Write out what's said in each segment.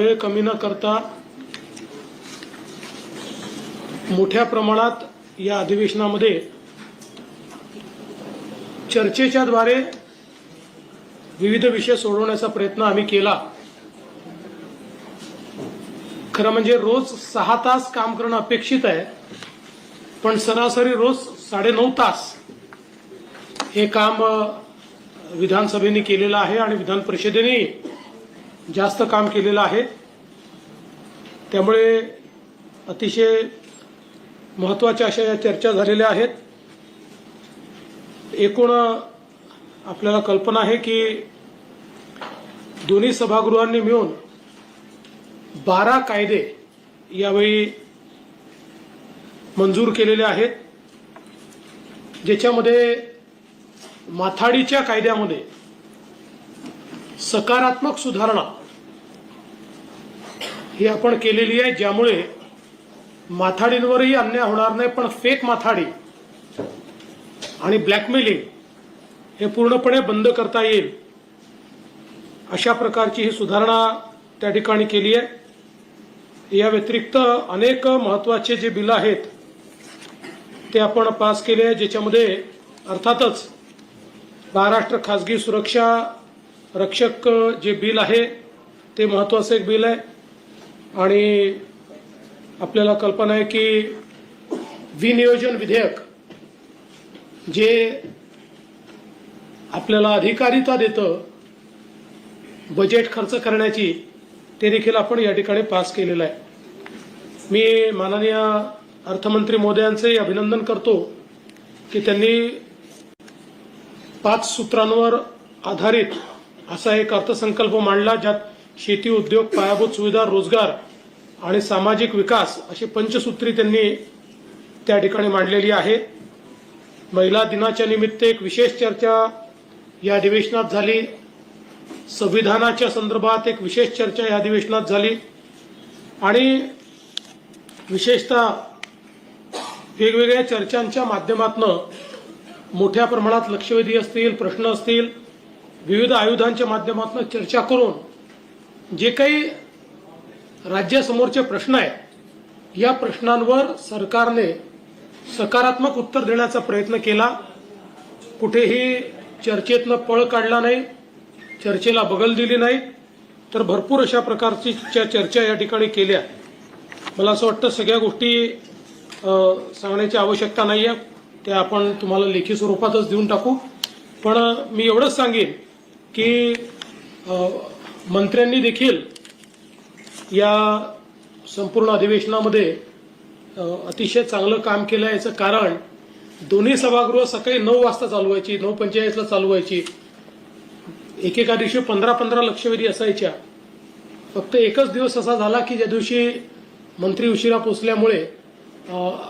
वेळ कमी न करता मोठ्या प्रमाणात या अधिवेशनामध्ये चर्चेच्या द्वारे विविध विषय सोडवण्याचा प्रयत्न आम्ही केला. खरं म्हणजे रोज सहा तास काम करणं अपेक्षित आहे पण सरासरी रोज साडेनऊ तास हे काम विधानसभेने केलेलं आहे आणि विधान परिषदेने जास्त काम केलेलं आहे. त्यामुळे अतिशय महत्त्वाच्या अशा या चर्चा झालेल्या आहेत. एकूण आपल्याला कल्पना आहे की दोन्ही सभागृहांनी मिळून बारा कायदे यावेळी मंजूर केलेले आहेत. ज्याच्यामध्ये माथाडीच्या कायद्यामध्ये सकारात्मक सुधारणा ही आपण केलेली आहे ज्यामुळे माथाडींवरही अन्याय होणार नाही पण फेक माथाडी आणि ब्लॅकमेलिंग हे पूर्णपणे बंद करता येईल अशा प्रकारची ही सुधारणा त्या ठिकाणी केली आहे. या व्यतिरिक्त अनेक महत्त्वाचे जे बिल आहेत ते आपण पास केले आहे ज्याच्यामध्ये अर्थातच महाराष्ट्र खाजगी सुरक्षा रक्षक जे बिल आहे ते महत्त्वाचं एक बिल आहे. आणि आपल्याला कल्पना आहे की विनियोजन विधेयक जे आपल्याला अधिकारिता देतं बजेट खर्च करण्याची ते देखील आपण या ठिकाणी पास केलेलं आहे. मी माननीय अर्थमंत्री मोदयांचे अभिनंदन करतो की त्यांनी पाच सूत्रांवर आधारित असा एक अर्थसंकल्प मांडला ज्यात शेती उद्योग पायाभूत सुविधा रोजगार आणि सामाजिक विकास अशी पंचसूत्री त्यांनी त्या ठिकाणी मांडलेली आहे. महिला दिनाच्या निमित्त एक विशेष चर्चा या अधिवेशनात झाली. संविधानाच्या संदर्भात एक विशेष चर्चा या अधिवेशनात झाली. आणि विशेषतः वेगवेगळ्या चर्चांच्या माध्यमातून मोठ्या प्रमाणात लक्षवेधी असतील प्रश्न असतील विविध आयुधांच्या माध्यमातून चर्चा करून जे काही राज्यासमोरचे प्रश्न आहेत या प्रश्नांवर सरकारने सकारात्मक उत्तर देण्याचा प्रयत्न केला. कुठेही चर्चेतनं पळ काढला नाही चर्चेला बगल दिली नाही तर भरपूर अशा प्रकारची च्या चर्चा या ठिकाणी केल्या. मला असं वाटतं सगळ्या गोष्टी सांगण्याची आवश्यकता नाही आहे त्या आपण तुम्हाला लेखी स्वरूपातच देऊन टाकू. पण मी एवढंच सांगेन की मंत्र्यांनी देखील या संपूर्ण अधिवेशनामध्ये अतिशय चांगलं काम केलं याचं कारण दोन्ही सभागृह सकाळी नऊ वाजता चालू व्हायची नऊ पंचेचाळीसला चालू व्हायची एकेका दिवशी पंधरा पंधरा लक्षवेधी असायच्या. फक्त एकच दिवस असा झाला की ज्या दिवशी मंत्री उशिरा पोचल्यामुळे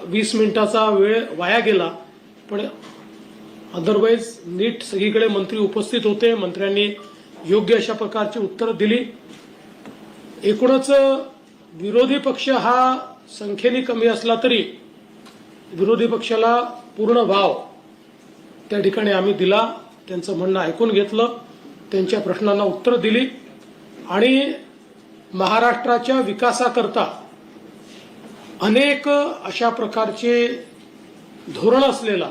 वीस मिनिटाचा वेळ वाया गेला. पण अदरवाईज नीट सगळीकडे मंत्री उपस्थित होते. मंत्र्यांनी योग्य अशा प्रकारची उत्तरं दिली. एकूणच विरोधी पक्ष हा संख्येने कमी असला तरी विरोधी पक्षाला पूर्ण वाव त्या ठिकाणी आम्ही दिला. त्यांचं म्हणणं ऐकून घेतलं. त्यांच्या प्रश्नांना उत्तर दिली. आणि महाराष्ट्राच्या विकासाकरता अनेक अशा प्रकारचे धोरण असलेला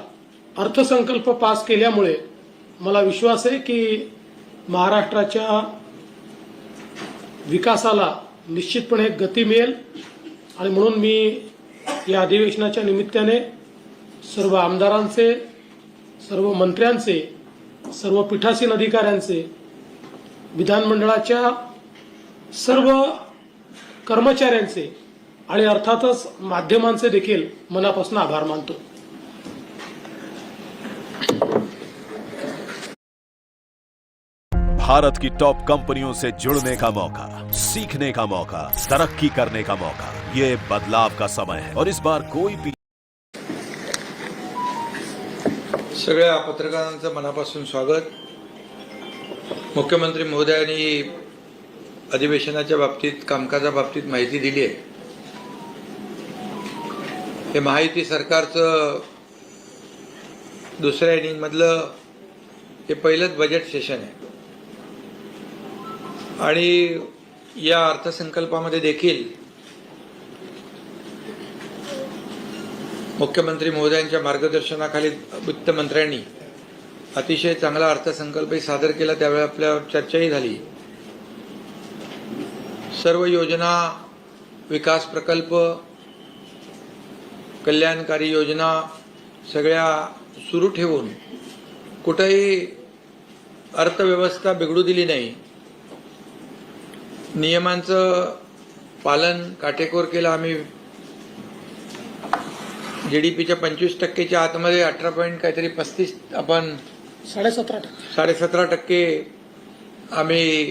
अर्थसंकल्प पास केल्यामुळे मला विश्वास आहे की महाराष्ट्राच्या विकासाला निश्चितपणे गती मिळेल आणि म्हणून मी या अधिवेशनाच्या निमित्ताने सर्व आमदारांचे सर्व मंत्र्यांचे सर्व पीठासीन अधिकाऱ्यांचे विधानमंडळाच्या सर्व कर्मचाऱ्यांचे आणि अर्थातच माध्यमांचे देखील मनापासून आभार मानतो. भारत की टॉप कंपनियों से जुड़ने का मौका सीखने का मौका तरक्की करने का मौका ये बदलाव का समय है। और इस बार कोई भी सगळ्या पत्रकारांचं मनापासून स्वागत. मुख्यमंत्री महोदयांनी अधिवेशनाच्या बाबतीत कामकाजा बाबतीत माहिती दिली आहे. हे माहिती सरकारचं दुसऱ्या इनिंगमधलं हे पहिलंच बजेट सेशन आहे. आणि या अर्थसंकल्पामध्ये देखील मुख्यमंत्री महोदयांच्या मार्गदर्शनाखाली वित्तमंत्र्यांनी अतिशय चांगला अर्थसंकल्पही सादर केला. त्यावेळी आपल्यावर चर्चाही झाली. सर्व योजना विकास प्रकल्प कल्याणकारी योजना सगळ्या सुरू ठेवून कुठंही अर्थव्यवस्था बिघडू दिली नाही. नियमांचं पालन काटेकोर केलं. आम्ही जी डी पीच्या पंचवीस टक्केच्या आतमध्ये अठरा पॉईंट काहीतरी पस्तीस आपण साडेसतरा टक्के. साडेसतरा टक्के आम्ही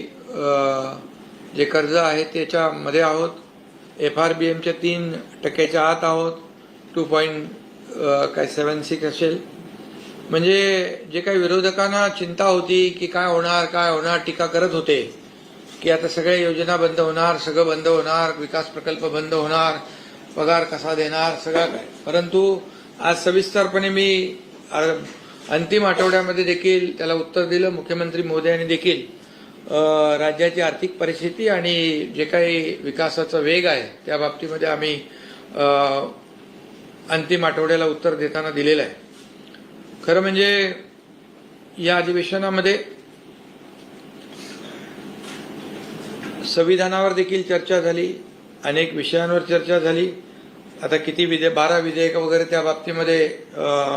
जे कर्ज आहे त्याच्यामध्ये आहोत. एफ आर बी एमच्या तीन टक्क्याच्या आत आहोत. टू पॉईंट काय सेवन सिक्स असेल. म्हणजे जे काही विरोधकांना चिंता होती की काय होणार काय होणार टीका करत होते. की आता सगळ्या योजना बंद होणार सगळं बंद होणार विकास प्रकल्प बंद होणार पगार कसा देणार सगळं काय. परंतु आज सविस्तरपणे मी अंतिम आठवड्यामध्ये देखील त्याला उत्तर दिलं मुख्यमंत्री मोदयांनी देखील राज्याची आर्थिक परिस्थिती आणि जे काही विकासाचा वेग आहे त्या बाबतीमध्ये आम्ही अंतिम आठवड्याला उत्तर देताना दिलेलं आहे. खरं म्हणजे या अधिवेशनामध्ये संविधानावर देखील चर्चा झाली अनेक विषयांवर चर्चा झाली. आता किती विधेयक बारा विधेयक वगैरे त्या बाबतीमध्ये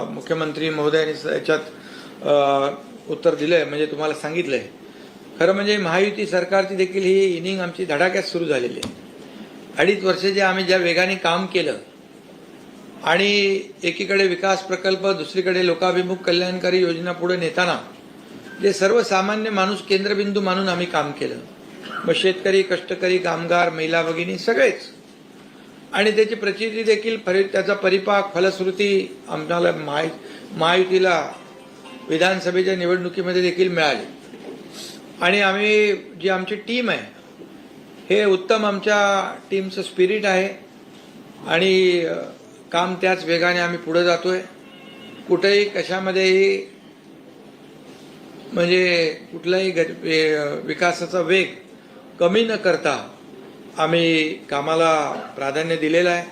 मुख्यमंत्री महोदयांनी याच्यात उत्तर उत्तर दिलंय म्हणजे तुम्हाला सांगितलंय. खरं म्हणजे महायुती सरकारची देखील ही इनिंग आमची धडाक्यात सुरू झालेली आहे. अडीच वर्ष जे आम्ही ज्या वेगाने काम केलं आणि एकीकडे विकास प्रकल्प दुसरीकडे लोकाभिमुख कल्याणकारी योजना पुढे नेताना जे सर्वसामान्य माणूस केंद्रबिंदू मानून आम्ही काम केलं. मग शेतकरी कष्टकरी कामगार महिला भगिनी सगळेच. आणि त्याची प्रचिती देखील फरी त्याचा परिपाक फलश्रुती आम्हाला महा महायुतीला विधानसभेच्या निवडणुकीमध्ये देखील मिळाली. आणि आम्ही जी आमची टीम आहे हे उत्तम आमच्या टीमचं स्पिरिट आहे. आणि काम त्याच वेगाने आम्ही पुढे आहे कुठेही कशामध्येही म्हणजे कुठलाही विकासाचा वेग कमी न करता आम्ही कामाला प्राधान्य दिलेलं आहे.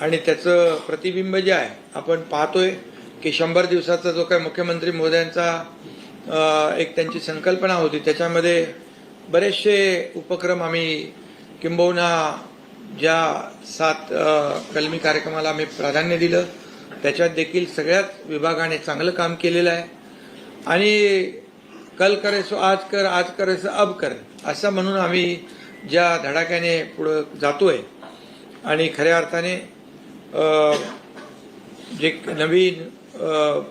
आणि त्याचं प्रतिबिंब जे आहे आपण पाहतोय की शंभर दिवसाचा जो काय मुख्यमंत्री मोद्यांचा एक त्यांची संकल्पना होती त्याच्यामध्ये बरेचसे उपक्रम आम्ही किंबहुना ज्या सात कलमी कार्यक्रमाला आम्ही प्राधान्य दिलं त्याच्यात देखील सगळ्याच विभागाने चांगलं काम केलेलं आहे. आणि कल करे सो आज कर आज करेसो अब कर. असं म्हणून आम्ही ज्या धडाक्याने पुढं जातोय आणि खऱ्या अर्थाने जे नवीन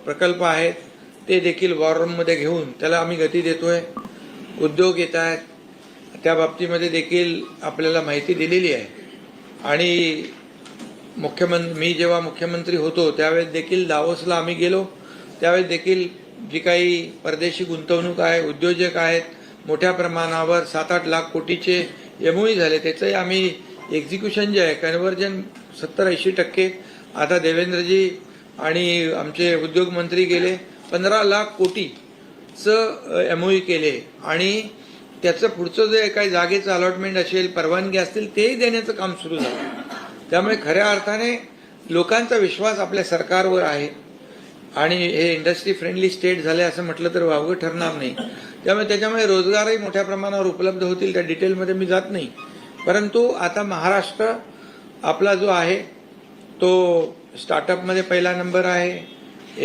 प्रकल्प आहेत ते देखील वॉररूममध्ये घेऊन त्याला आम्ही गती देतोय. उद्योग येत आहेत. त्या बाबतीमध्ये देखील आपल्याला माहिती दिलेली आहे. आणि मुख्यमंत्री मी जेव्हा मुख्यमंत्री होतो त्यावेळेस देखील दावोसला आम्ही गेलो. त्यावेळेस देखील जी काही परदेशी गुंतवणूक आहे उद्योजक आहेत मोठ्या प्रमाणावर सात आठ लाख कोटीचे एमओई झाले. त्याचंही आम्ही एक्झिक्युशन जे आहे कन्व्हर्जन सत्तर ऐंशी टक्के. आता देवेंद्रजी आणि आमचे उद्योगमंत्री गेले पंधरा लाख कोटीचं एमओई केले. आणि त्याचं पुढचं जे काही जागेचं अलॉटमेंट असेल परवानगी असतील तेही देण्याचं काम सुरू झालं. त्यामुळे खऱ्या अर्थाने लोकांचा विश्वास आपल्या सरकारवर आहे. आणि हे इंडस्ट्री फ्रेंडली स्टेट झाले असं म्हटलं तर वावगं ठरणार नाही. त्यामुळे त्याच्यामुळे रोजगारही मोठ्या प्रमाणावर उपलब्ध होतील त्या डिटेलमध्ये मी जात नाही. परंतु आता महाराष्ट्र आपला जो आहे तो स्टार्टअपमध्ये पहिला नंबर आहे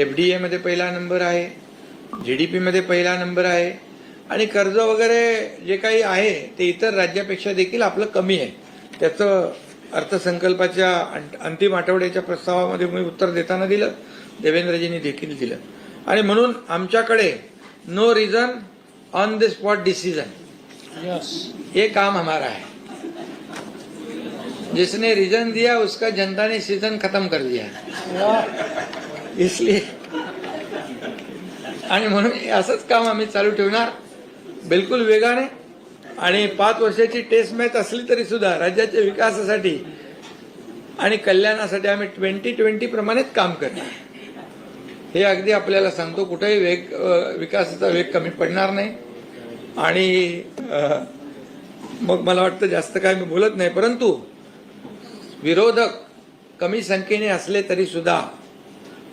एफ डी एमध्ये पहिला नंबर आहे जी डी पीमध्ये पहिला नंबर आहे आणि कर्ज वगैरे जे काही आहे ते इतर राज्यापेक्षा देखील आपलं कमी आहे. त्याचं अर्थसंकल्पाच्या अंतिम आठवड्याच्या प्रस्तावामध्ये मी उत्तर देताना दिलं देवेंद्रजींनी देखील दिलं. आणि म्हणून आमच्याकडे no reason on the spot decision ये काम हमारा है। जिसने रीजन दिया उसका जनता ने सीजन खत्म कर दिया। इसलिए आणि म्हणून असंच काम आम्ही चालू ठेवणार. बिलकुल वेगाने आणि पाच वर्षाची टेस्ट मॅच असली तरी सुद्धा राज्याच्या विकासासाठी आणि कल्याणासाठी आम्ही ट्वेंटी ट्वेंटी प्रमाणेच काम करणार. हे अगदी आपल्याला सांगतो कुठेही वेग विकासाचा वेग कमी पडणार नाही. आणि मग मला वाटतं जास्त काय मी बोलत नाही परंतु विरोधक कमी संख्येने असले तरी सुद्धा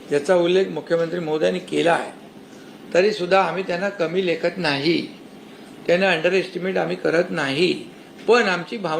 ज्याचा उल्लेख मुख्यमंत्री महोदयांनी केला आहे तरी सुद्धा आम्ही त्यांना कमी लेखत नाही. त्यांना अंडर एस्टिमेट आम्ही करत नाही. पण आमची भावना